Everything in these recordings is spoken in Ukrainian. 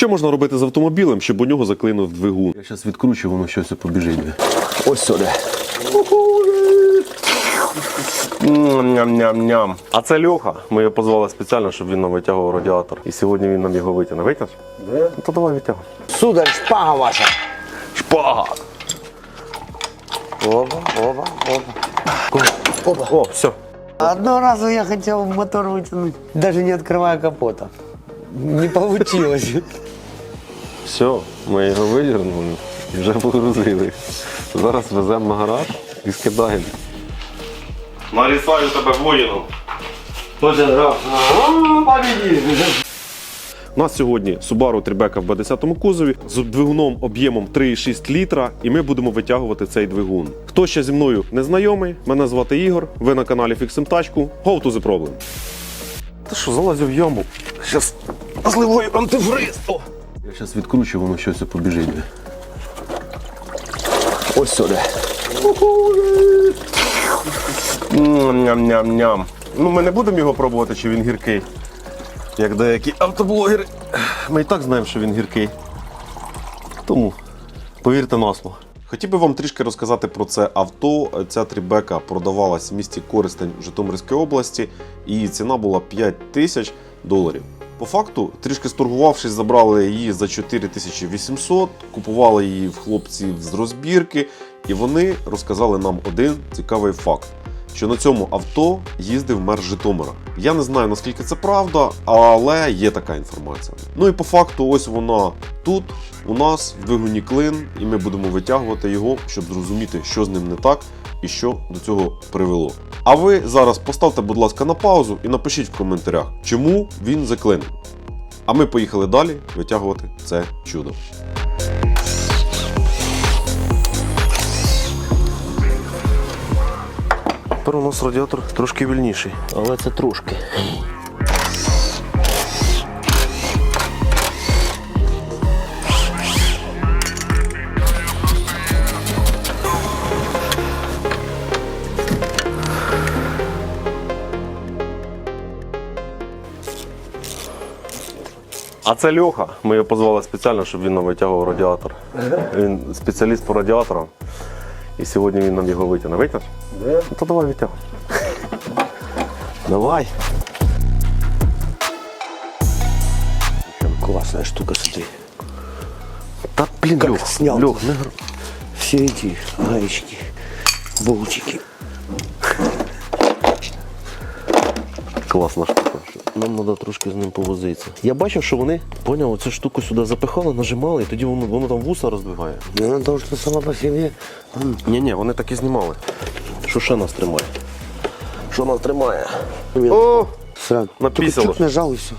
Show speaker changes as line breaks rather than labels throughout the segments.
Що можна робити з автомобілем, щоб у нього заклинув двигун? Я зараз відкручу, воно щось побіжить. Ось сюди. Ням-ням-ням. А це Льоха. Ми його позвали спеціально, щоб він нам витягував радіатор. І сьогодні він нам його витягне. Витягнеш? Ну, то давай витягуй.
Сударь, шпага ваша.
Шпага!
Оба, оба, оба. Оба.
О, все.
Одного раза я хотел мотор вытянуть, даже не открывая капота. Не получилось.
Все, ми його видірнули і вже погрузили. Зараз веземо на гараж і скидаємо. Нарісаю тебе воїном. У нас сьогодні Subaru Tribeca в 50 кузові з двигуном об'ємом 3,6 літра, і ми будемо витягувати цей двигун. Хто ще зі мною не знайомий, мене звати Ігор. Ви на каналі Fixim Тачку. Go to the problem. Та що, залазив в яму. Зараз зливаю антифриз. О! Я зараз відкручу, воно щось побіжить. Ось сюди. Ням-ням-ням. Ну, ми не будемо його пробувати, чи він гіркий. Як деякі автоблогери. Ми і так знаємо, що він гіркий. Тому повірте на слово. Хотів би вам трішки розказати про це авто. Ця трібека продавалась в місті Користень Житомирської області, і її ціна була 5 тисяч доларів. По факту, трішки сторгувавшись, забрали її за 4800, купували її в хлопців з розбірки, і вони розказали нам один цікавий факт. Що на цьому авто їздив мер Житомира. Я не знаю наскільки це правда, але є така інформація. Ну і по факту, ось вона тут, у нас в двигуні клин, і ми будемо витягувати його, щоб зрозуміти, що з ним не так і що до цього привело. А ви зараз поставте, будь ласка, на паузу і напишіть в коментарях, чому він заклинив. А ми поїхали далі витягувати це чудо. Тепер у нас радіатор трошки вільніший, але це трошки. А це Льоха. Ми його позвали спеціально, щоб він нам витягував радіатор. Він спеціаліст по радіаторам. І сьогодні він нам його витягне. Витягнеш? Ну то давай витягуй. Давай.
Классная штука, смотри.
Та блін,
Как
Льох,
снял?
Гр-
Все эти гаечки, болтики.
Класна штука. Нам треба трошки з ним повозитися. Я бачив, що вони, поняв, цю штуку сюди запихали, нажимали, і тоді воно, воно там вуса розбиває.
Ну, потому що сама по собі.
Ні, ні, вони так і знімали. Що ще нас тримає? Що нас тримає? О!
Только
написало.
чуть нажав і все.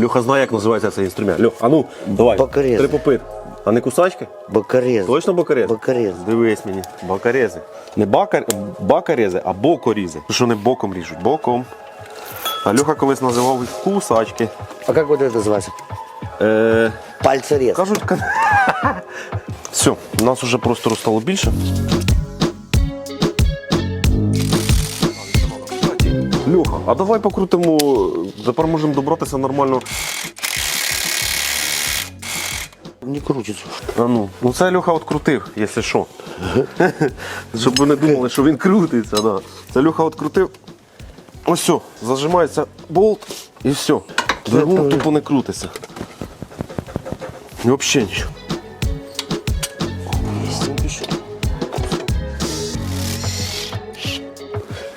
Люха знає, як називається цей інструмент. Льох, а ну, давай.
Бокорез.
Три попит. А не кусачки?
Бокорез.
Точно бокорез?
Бокорез.
Дивись мені, бокорези. Не бакар... бакарези, а бокорізи. Що не боком ріжуть, боком. А Люха колись називав їх кусачки.
А как вот это называется?
Е...
Пальцерез.
Кажуть, все, у нас вже простору стало більше. Люха, а давай покрутимо. Тепер можемо добратися нормально.
Не крутится.
А ну, ну це Люха открутив, якщо що. Щоб ви не думали, що він крутиться. Да. Це Люха открутив. Ось все, зажимається болт і все. Двигун тупо не крутиться. Взагалі нічого.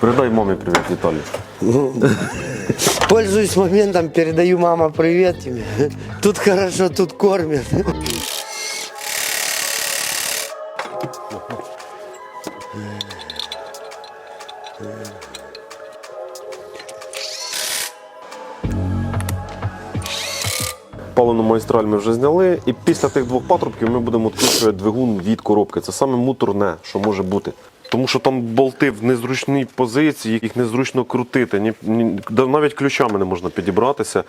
Передай мамі привіт, Віталій.
Пользуюсь моментом, передаю мама привет тебе. Тут хорошо, тут кормят.
Паливну магістраль ми вже зняли, і після тих двох патрубків ми будемо відкручувати двигун від коробки. Це саме муторне, що може бути. Тому що там болти в незручній позиції, їх незручно крутити. Ні, ні, навіть ключами не можна підібратися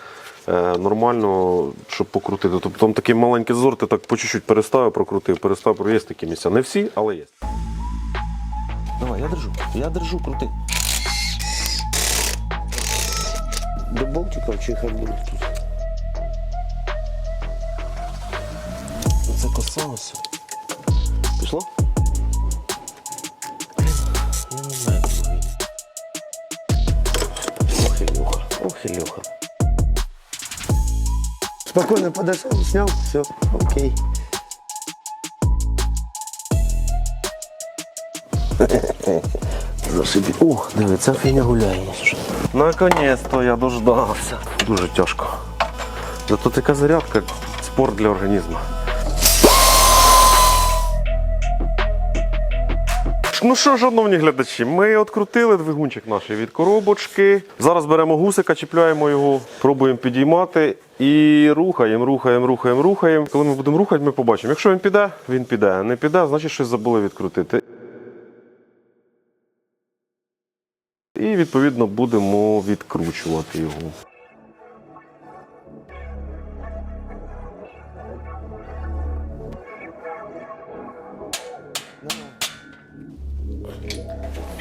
е, нормально, щоб покрутити. Тобто там такий маленький зазор, ти так по чуть-чуть переставив, прокрутив, переставив, є такі місця. Не всі, але є. Давай, я держу, я держу, крути.
до болтиков чихать будут тут.
Це косалося. Пішло? Ілюха.
Спокойно подошел, снял, все, окей.
Зашибі. Ух, диви, ця фігня гуляє Наконець-то я дождався. Дуже тяжко. Зато така зарядка спорт для організму. Ну що, шановні глядачі, ми відкрутили двигунчик наш від коробочки. Зараз беремо гусика, чіпляємо його, пробуємо підіймати і рухаємо, рухаємо, рухаємо, рухаємо. Коли ми будемо рухати, ми побачимо. Якщо він піде, він піде. Не піде, значить щось забули відкрутити. І відповідно будемо відкручувати його.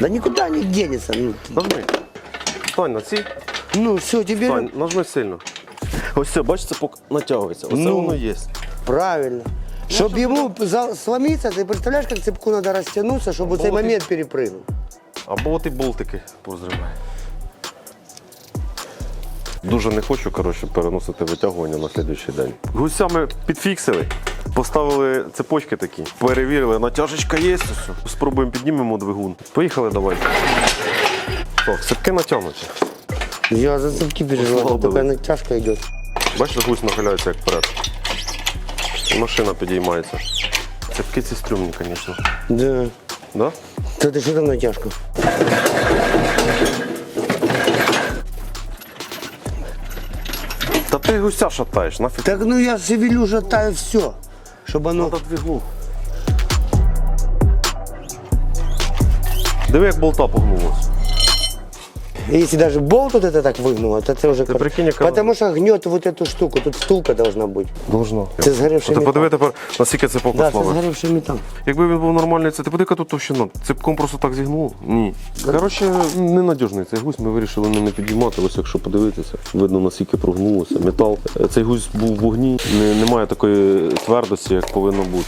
Да никуда не денется. Ну,
Нажми. Стань на ці.
ну все, теперь
Стань, нажми сильно. Ось це, бачите, пок... натягується. Ось це
Ну.
воно є.
правильно. Чтобы ему за- сломиться, ты представляешь, как цепку надо растянуться, чтобы цей
Болтик.
момент перепрыгнул.
Або от і болтики позриває. Дуже не хочу коротше, переносити витягування на слідуючий день. Гуся ми підфіксили, поставили цепочки такі, перевірили, натяжечка є. Все. Спробуємо піднімемо двигун. Поїхали давай. Так, цепки натягнуті.
Я за цепки переживаю,
Богу.
натяжка идет.
Бачиш, гусь нахиляється як вперед. Машина підіймається. Цепки ці стрімні, звісно.
Да.
Да?
Да ты что там натяжка?
Та ти гуся шатаєш, нафіг.
Так ну я шевелю, шатаю все, чтобы оно...
Надо двигун. Диви, як болта погнулась.
Если даже болт вот это так выгнуло, то это уже...
Ты прикинь, яка-
Потому что гнет вот эту штуку, тут стулка должна быть.
Должно.
Це згорівший
Ти
метал.
подиви тепер, наскільки це
Да, это
покослове.
сгоревший металл.
Якби він був нормальний, це ти подиви яка тут товщина. Цепком просто так зігнув? Ні. Коротше, ненадіжний цей гусь, ми вирішили не підіймати. Ось якщо подивитися, видно наскільки прогнулося. Метал. Е, Цей гусь був в вогні, не, немає такої твердості, як повинно бути.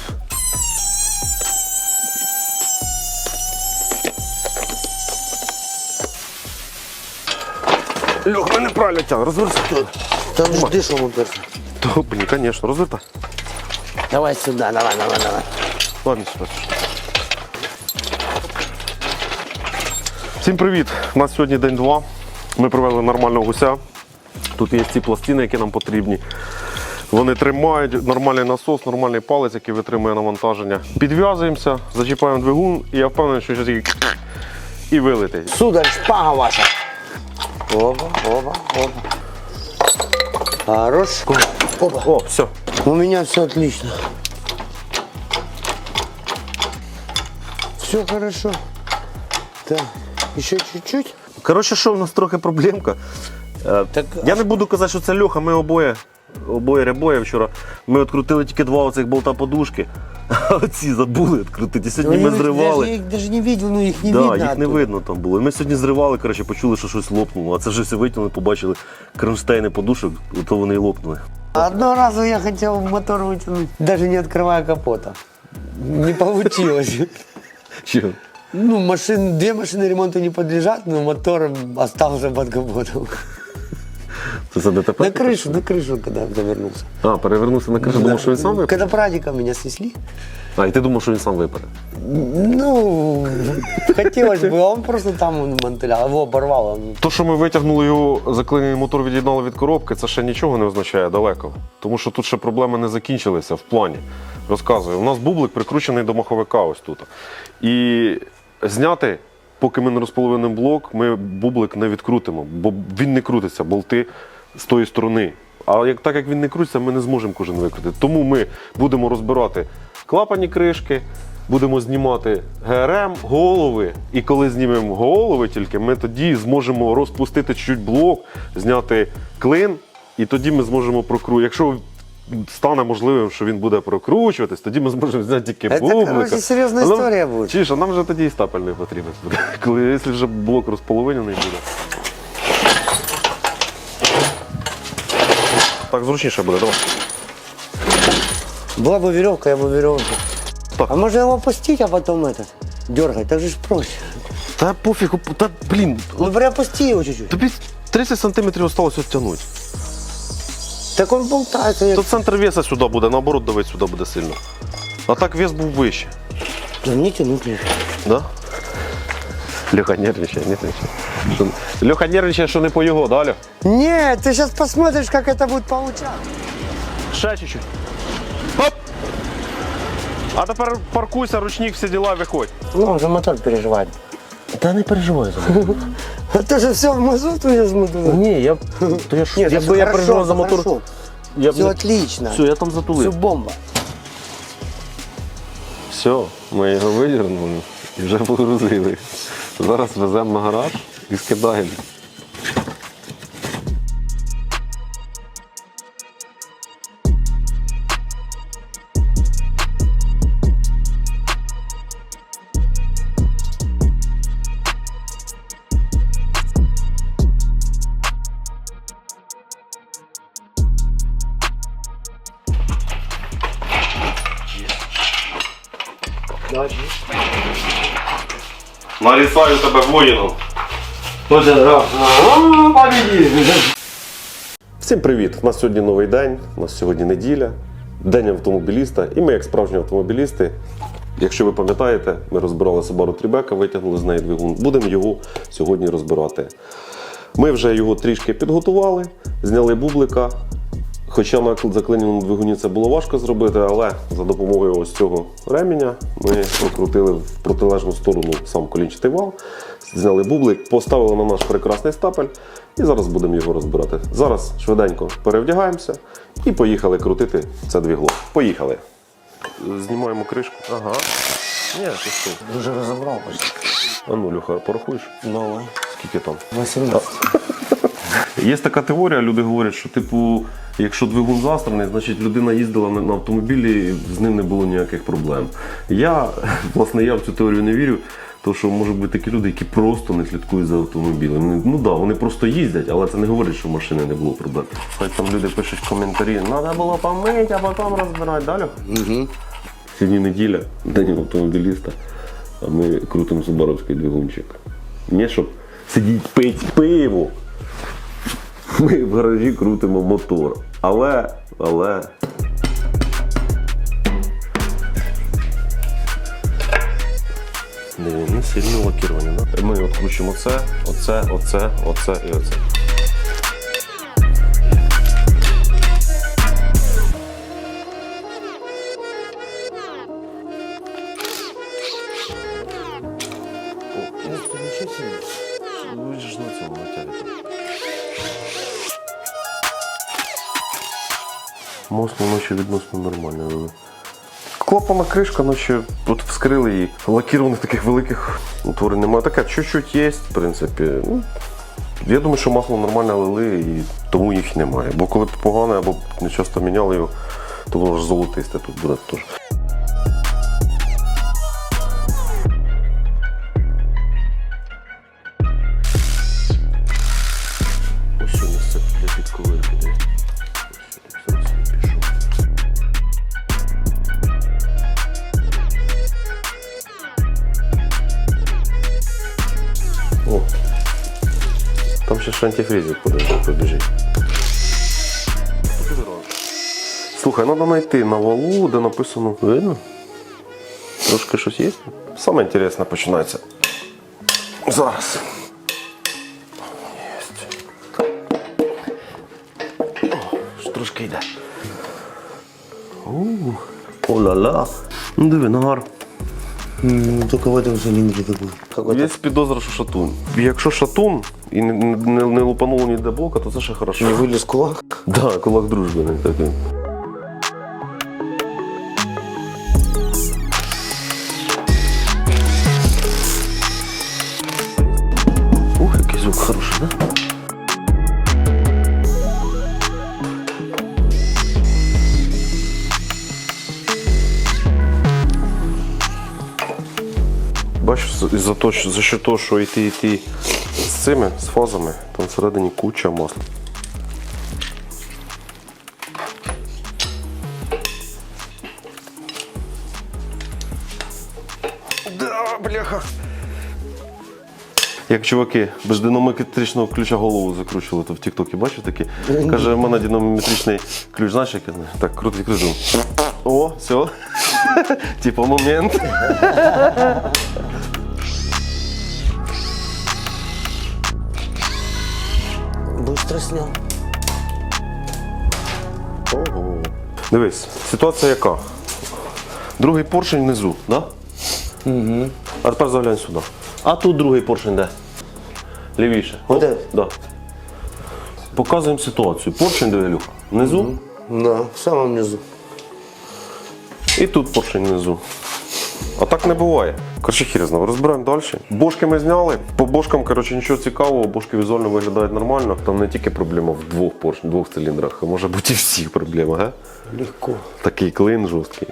Льох, мене правильно тягне, розвертай.
Там же дышом уперся.
То, блін, звісно, розвертай.
Давай сюда, давай, давай, давай.
Ладно, сюди. Всім привіт! У нас сьогодні день два. Ми привезли нормального гуся. Тут є ці пластини, які нам потрібні. Вони тримають нормальний насос, нормальний палець, який витримує навантаження. Підв'язуємося, зачіпаємо двигун, і я впевнений, що тільки і вилетить.
Сударь, шпага ваша. Опа, опа, опа. Хорош. Опа.
О, все.
У меня все отлично. Все хорошо. Так, еще чуть-чуть.
Коротше, що в нас трохи проблемка. Е,
Так,
Я не буду казати, що це Льоха, ми обоє, обоє ребоє вчора. Ми відкрутили тільки два оцих болта подушки, а оці забули відкрутити. Сьогодні ми
Ну,
зривали.
Я их даже не видел, ну их не
да,
видно.
їх не
оттуда.
видно там було. І Ми сьогодні зривали, коротше, почули, що щось лопнуло. А це вже все витягнули, побачили кронштейни подушок, то вони і лопнули.
Одного разу я хотел мотор вытянуть, даже не открывая капота. Не получилось.
Чого?
Ну, машин, две машины ремонту не подлежат, но мотор остался под капотом.
Це за ДТП?
На крышу, на крышу, когда завернулся.
А, перевернувся на кришу, думав, що він сам випаде?
Когда прадика меня снесли,
А, і ти думав, що він сам випаде.
ну, хотелось бы, а он просто там он мотылял, его оборвало. он
То, що ми витягнули його, заклинений мотор від'єднали від коробки, це ще нічого не означає далеко. Тому що тут ще проблеми не закінчилися в плані. Розказую, у нас бублик прикручений до маховика ось тут. І зняти, поки ми не розполовинимо блок, ми бублик не відкрутимо, бо він не крутиться, болти з тої сторони. А як, так як він не крутиться, ми не зможемо кожен викрутити. Тому ми будемо розбирати клапані кришки, будемо знімати ГРМ, голови. І коли знімемо голови тільки, ми тоді зможемо розпустити чуть блок, зняти клин, і тоді ми зможемо прокрутити. Якщо стане можливим, що він буде прокручуватись, тоді ми зможемо зняти тільки
Це,
бублика.
коротше, серйозна
А нам-
історія буде.
Чи що, нам вже тоді і стапель не потрібен буде. Коли, якщо вже блок розполовинений буде. Так зручніше буде, давай.
Была бы веревка, я бы веревку.
Так.
А можно его опустить, а потом этот дергать? Так же ж проще.
Та пофіг, та блін,
Ну, приопусти его чуть-чуть.
тобі 30 сантиметрів осталось оттягнути.
Так он болтается. Я...
То центр веса сюди буде, наоборот, давить сюди буде сильно. А так вес був вище.
Да не тянуть лишь.
Да? Леха нервничає, нервничає. Що- Леха нервничає, що не по його, да, Лех?
Нет, ты сейчас посмотришь, как это будет получаться.
Ще чуть-чуть. Хоп! А тепер паркуйся, ручник, всі діла, виходь.
Ну, он за мотор переживает.
Та не переживай за мотор.
А ты же все в мазуту я смотрю.
Ні, я, то я, ж-
Нет,
якби я переживав за мотор. Я б
Все
не-
отлично.
Все, я там
Все
затулив.
бомба.
Все, ми його вивернули і вже погрузили. Зараз веземо на гараж і скидаємо. Нарісаю тебе воїном. Всім привіт! У нас сьогодні новий день, у нас сьогодні неділя, день автомобіліста. І ми, як справжні автомобілісти, якщо ви пам'ятаєте, ми розбирали Subaru Трібека, витягнули з неї двигун. Будемо його сьогодні розбирати. Ми вже його трішки підготували, зняли бублика. Хоча на заклиненому двигуні це було важко зробити, але за допомогою ось цього ременя ми прокрутили в протилежну сторону сам колінчатий вал, зняли бублик, поставили на наш прекрасний стапель і зараз будемо його розбирати. Зараз швиденько перевдягаємося і поїхали крутити це двігло. Поїхали. Знімаємо кришку. Ага. Ні, ти що?
Уже разобрал почти.
А ну, Люха, порахуєш?
Новый.
Скільки там?
18.
Є така теорія, люди говорять, що типу, якщо двигун застраний, значить людина їздила на автомобілі, і з ним не було ніяких проблем. Я, власне, я в цю теорію не вірю, тому що можуть бути такі люди, які просто не слідкують за автомобілем. Ну так, да, вони просто їздять, але це не говорить, що в машини не було проблем. Хай там люди пишуть коментарі, треба було помити, а потім розбирати. Далі?
Угу.
Сьогодні неділя, день автомобіліста, а ми крутимо Субаровський двигунчик. Не щоб сидіть пить пиво. Ми в гаражі крутимо мотор. Але, але. Не сильно лакіровані? Ми відкручуємо це, оце, оце, оце і оце.
Себе.
Ви ж на цьому натягнете. Масло ночі відносно нормальне. але Клапана кришка, наче от вскрили її. Лакірованих таких великих утворень немає. Таке чуть-чуть є, в принципі. Ну, я думаю, що масло нормально лили і тому їх немає. Бо коли погане або не часто міняли його, то воно ж золотисте тут буде теж. Антифризик побіжить. Слухай, треба знайти на валу, де написано. Видно? Трошки щось є. Саме інтересне починається. Зараз. Єсть. Трошки йде. О-ла-ла. Ну диви, нагар.
Ну, только в этом цилиндре такой. Какой-то.
Є підозра, що шатун. Якщо шатун і не, не, не лупануло ніде блока, то це ще хорошо.
Не вылез кулак.
Да, кулак дружби не такий. Ух, який звук хороший, да? Бачиш, за- за, то, що, за що то, що йти йти цими, з фозами, там всередині куча масла. Да, бляха! Як чуваки без динамометричного ключа голову закручували, то в Тіктокі бачив такі. Каже, в мене динамометричний ключ, знаєш, як я? Так, крутий крутий. О, все. Типу момент.
Быстро снял.
Ого. Дивись, ситуація яка? Другий поршень внизу, да? Угу. А тепер заглянь сюди. А тут другий поршень де? Лівіше. О,
Оде?
Да. Показуємо ситуацію. Поршень диви, Люк, внизу.
Да, в самом низу.
І тут поршень внизу. А так не буває. Коротше, хір. Розбираємо далі. Бошки ми зняли. По бошкам, коротше, нічого цікавого, бошки візуально виглядають нормально. Там не тільки проблема в двох поршнях, двох циліндрах, а може бути і всіх проблема, га?
Легко.
Такий клин жорсткий.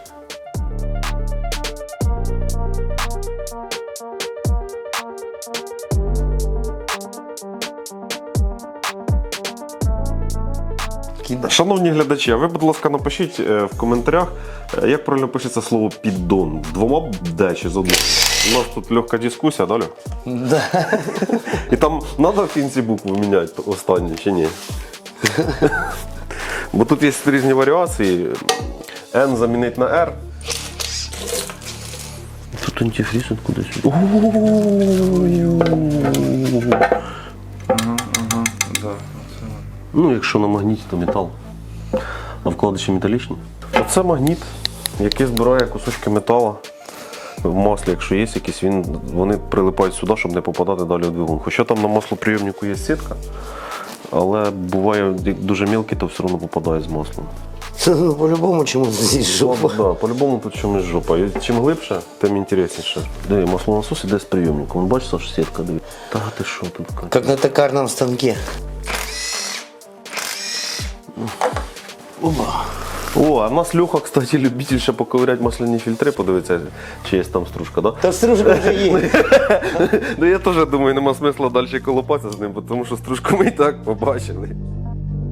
Шановні глядачі, а ви, будь ласка, напишіть е, в коментарях, е, як правильно пишеться слово піддон. Двома Д чи з одним. У нас тут легка дискусія, далі.
Да.
І там треба в кінці букву міняти останні чи ні? Бо тут є різні варіації. N замінити на R. Тут антифріз кудись. Ну, якщо на магніті, то метал. А вкладиші металічні. Оце магніт, який збирає кусочки металу в маслі, якщо є якісь, він, вони прилипають сюди, щоб не попадати далі у двигун. Хоча там на маслоприйомнику є сітка, але буває дуже мілкий, то все одно попадає з маслом.
Ну, по-любому чему-то здесь жопа.
Да, по-любому тут чомусь жопа. І чим глибше, тим інтересніше. Диви, маслонасос іде з прийомником. Вон бачиш, аж сітка диви. Та ти що тут?
Как на токарном станке. Оба.
О, а в нас Льоха, кстати, любитель ще поковиряти масляні фільтри, подивитися, чи є там стружка, да?
Та стружка вже є.
Ну я теж думаю, нема смисла далі колопатися з ним, тому що стружку ми і так побачили.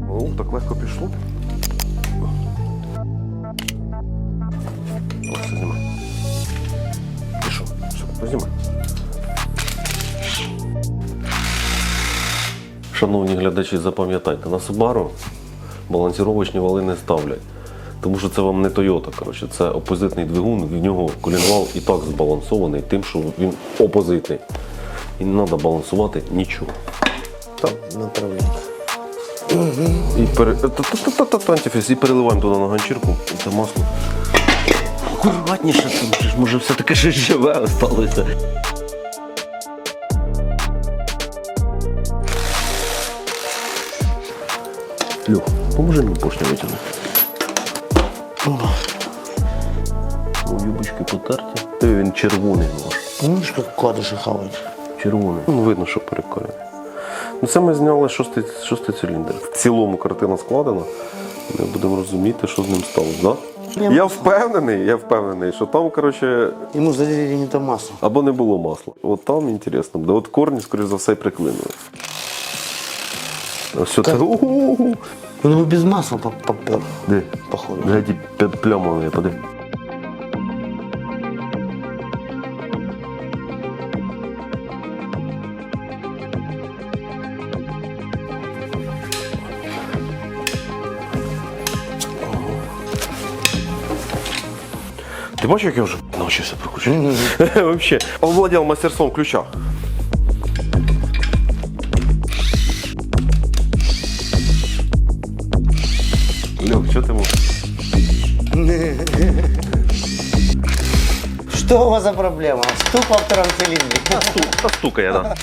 О, так легко пішло. О, все знімай. Пішов. Все, познімай. Шановні глядачі, запам'ятайте, на Subaru балансіровочні вали не ставлять. Тому що це вам не Toyota, коротше, це опозитний двигун, в нього колінвал і так збалансований тим, що він опозитний. І не треба балансувати нічого.
Там направление.
І, пере... переливаємо туди на ганчірку, це масло. Акуратніше, може все-таки щось живе осталося. Люх, поможи мені поршня витягнути. О, юбочки потерті. Диви, він червоний наш.
Видишь, как вкладыши хавать?
Червоний. Ну, видно, що переколений. Ну, це ми зняли шостий, шостий циліндр. В цілому картина складена. Ми будемо розуміти, що з ним сталося, да? Я впевнений, я впевнений, що там, коротше,
Ему залили не то масло.
або не було масла. От там інтересно буде. От корні, скоріш за все, і приклинули. Ось це. У-у-у.
Без масла поп- попер.
Де?
Походу.
Гляді плямові, поди. Ти бачиш, як я вже навчився прокручувати? Вообще, овладел мастерством ключа. Що ти можеш?
Что у вас за проблема? Ступа в втором цилиндре.
Та стукає, да.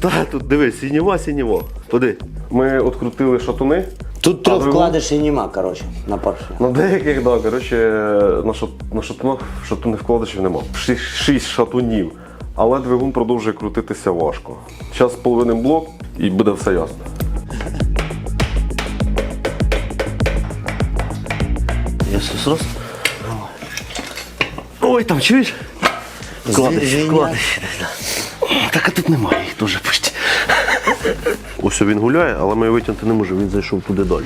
Та тут дивись, сінєва, сінєва. Поди. Ми відкрутили шатуни.
Тут трех
двигун?
вкладышей нема, короче, на поршне.
На деяких, да, коротше, на, шат, на шатунах шатунних вкладачів нема. Шість, шість шатунів. Але двигун продовжує крутитися важко. Зараз половиним блок і буде все ясно. Я раз. Ой, там чуєш?
Звінять.
вкладиш. Так а тут немає їх дуже почти. Ось він гуляє, але ми його витягнути не можемо, він зайшов туди далі.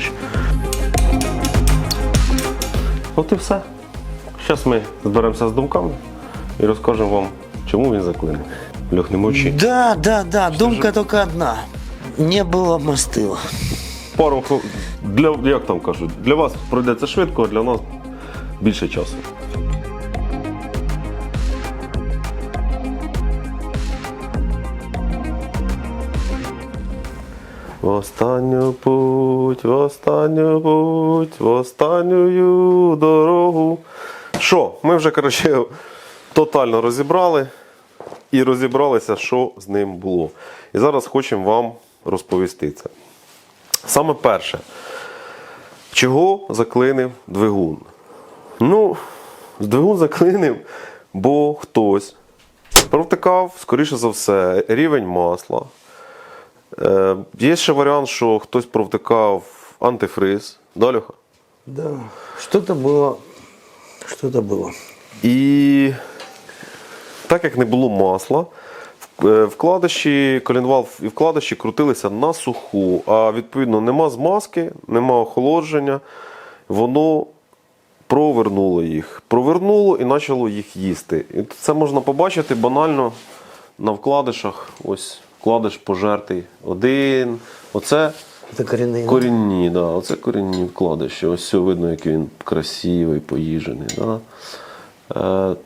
От і все. Зараз ми зберемося з думками і розкажемо вам Чому він заклинив? Льох, не мовчи.
Да, да, да, думка только одна. Не было мастила.
Пару для як там кажуть, для вас пройдеться швидко, а для нас більше часу. В останню путь, в останню путь, в останню дорогу. Що, ми вже, коротше, тотально розібрали і розібралися, що з ним було. І зараз хочемо вам розповісти це. Саме перше, чого заклинив двигун? Ну, двигун заклинив, бо хтось провтикав, скоріше за все, рівень масла. Е, є ще варіант, що хтось провтикав антифриз. Да, Льоха?
Да, что-то было, что-то было.
І так як не було масла, вкладиші, колінвал і вкладиші крутилися на суху, а відповідно нема змазки, нема охолодження, воно провернуло їх. Провернуло і почало їх їсти. І це можна побачити банально на вкладишах. Ось вкладиш пожертий. Один. Оце
Это коренные.
Корінні, да, оце корінні вкладиші. Ось все видно, який він красивий, поїжений. Да?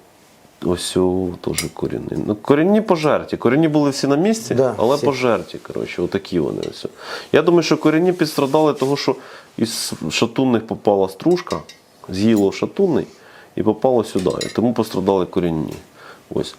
Ось о, теж корінні. Ну, корінні пожерті. Корінні були всі на місці,
Да,
але
всі.
пожерті. Коротше, отакі вони. Ось. Я думаю, що корінні підстрадали того, що із шатунних попала стружка, з'їло шатунний і попало сюди. І тому пострадали корінні. Ось.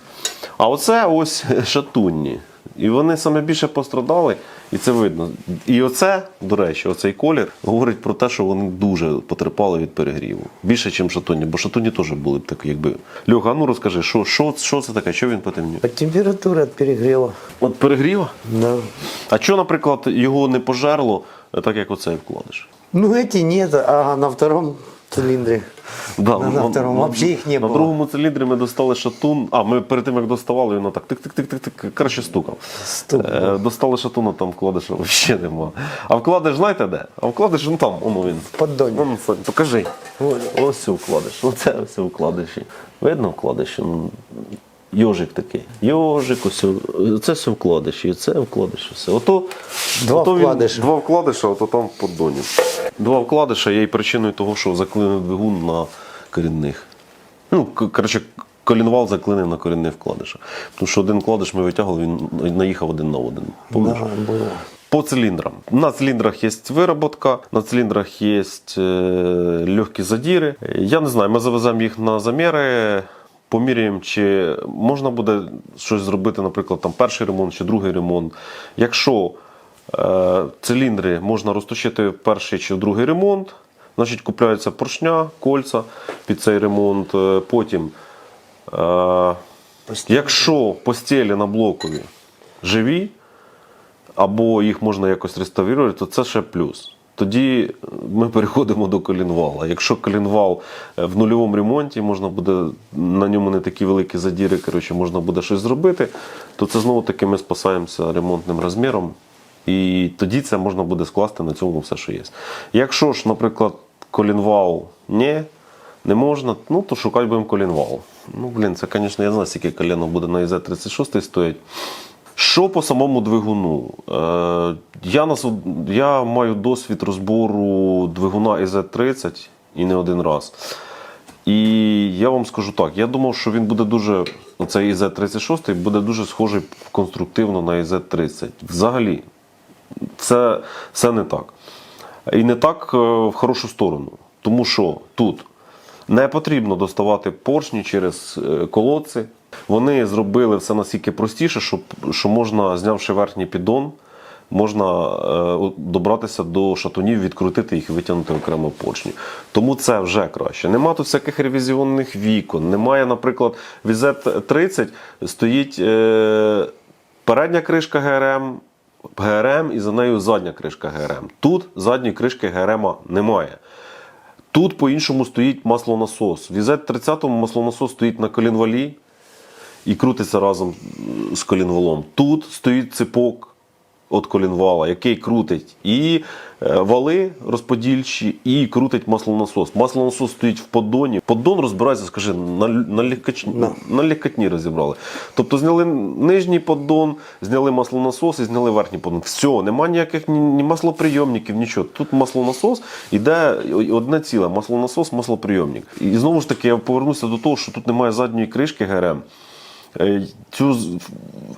А оце ось шатунні. І вони саме більше пострадали, і це видно. І оце, до речі, оцей колір говорить про те, що вони дуже потерпали від перегріву. Більше, ніж шатунні, бо шатунні теж були б так, якби. Льоха, ну розкажи, що, що, що це таке? Що він потемнів?
От температура от перегрева.
От перегріва?
Да.
А що, наприклад, його не пожерло, так як оцей вкладиш?
Ну эти нет, а на втором цилиндре.
Да,
на, на втором вообще их не
на
было.
другому циліндрі ми достали шатун. А, ми перед тим як доставали, він так тик-тик-тик-тик-тик. краще стукав. Е, достали шатуна, там вкладиша взагалі нема. А вкладиш, знаєте де? А вкладиш, ну там, воно він.
Поддоні.
Ну, Сань, покажи. Ось все вкладиш. Оце все вкладиші. Видно вкладиші? Ну, Йожик такий. Йожик, ось. Це все вкладиші, це вкладиші. Все. Ото,
Два
ото він- Два вкладиша, ото там в поддоні. Два вкладиша є і причиною того, що заклинив двигун на корінних. Ну, к- коротше, колінвал заклинив на корінних вкладишах. Тому що один вкладиш ми витягували, він наїхав один на один. Помниш?
Да, было.
По цилиндрам. На цилиндрах есть выработка, на цилиндрах есть э, легкі задіри. Я не знаю, ми завеземо їх на заміри, поміряємо, чи можна буде щось зробити, наприклад, там перший ремонт чи другий ремонт. Якщо е, циліндри можна розточити в перший чи в другий ремонт, значить купляється поршня, кольця під цей ремонт. Е, Потім, е, якщо постелі на блокові живі, або їх можна якось реставрувати, то це ще плюс. Тоді ми переходимо до колінвала. Якщо колінвал е, в нульовому ремонті, можна буде на ньому не такі великі задіри, коротше, можна буде щось зробити, то це знову таки ми спасаємося ремонтним розміром. І тоді це можна буде скласти на цьому все, що є. Якщо ж, наприклад, колінвал ні, не можна, ну то шукати будемо колінвал. Ну, блін, це, звісно, я знаю, скільки коліно буде на ІЗ-36 стоїть. Що по самому двигуну? Е, я, нас, я маю досвід розбору двигуна ІЗ-30 і не один раз. І я вам скажу так: я думав, що він буде дуже, оцей ІЗ-36 буде дуже схожий конструктивно на ІЗ-30. Взагалі, це, це не так. І не так е, в хорошу сторону. Тому що тут не потрібно доставати поршні через е, колодці. Вони зробили все настільки простіше, щоб, що можна, знявши верхній піддон, можна е, добратися до шатунів, відкрутити їх і витягнути окремо поршні. Тому це вже краще. Нема тут всяких ревізіонних вікон. Немає, наприклад, в Z30 стоїть е, передня кришка ГРМ, ГРМ і за нею задня кришка ГРМ. Тут задньої кришки ГРМ немає. Тут по-іншому стоїть маслонасос. В ІЗ-30 маслонасос стоїть на колінвалі і крутиться разом з колінвалом. Тут стоїть ципок від колінвала, який крутить і е, вали розподільчі, і крутить маслонасос. Маслонасос стоїть в поддоні. Поддон розбирається, скажи, на, на, лікач... на лікатні розібрали. Тобто зняли нижній поддон, зняли маслонасос і зняли верхній поддон. Все, нема ніяких ні, ні маслоприйомників, нічого. Тут маслонасос іде одне ціле, маслонасос, маслоприйомник. І знову ж таки я повернуся до того, що тут немає задньої кришки ГРМ. Е, Цю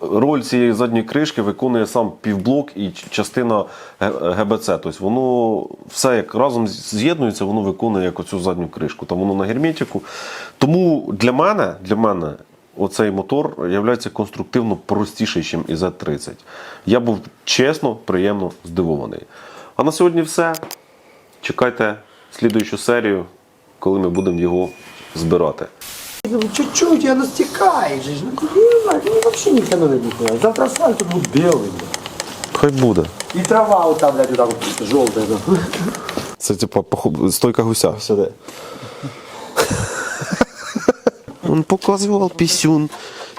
роль цієї задньої кришки виконує сам півблок і частина ГБЦ. Тобто воно все як разом з'єднується, воно виконує як оцю задню кришку. Там воно на герметику. Тому для мене, для мене оцей мотор є конструктивно простіший, ніж із-30. Я був чесно, приємно здивований. А на сьогодні все. Чекайте слідуючу серію, коли ми будемо його збирати.
Ну, чуть-чуть, я настекает же. Ну, ну, ну, вообще ни хрена не будет. Завтра асфальт тут будет белый. блядь.
Хай буде.
И трава вот там, блядь, вот так вот желтая. да.
Це типа похо- стойка гуся.
Сюда.
Он показував пісюн.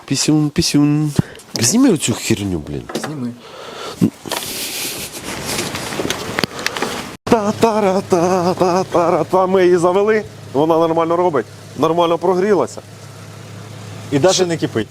Пісюн, пісюн. Зніми оцю херню, блін.
Сними.
Та-та-ра-та-та-та-ра-та. Ми її завели, вона нормально робить, нормально прогрілася.
І навіть не кипить.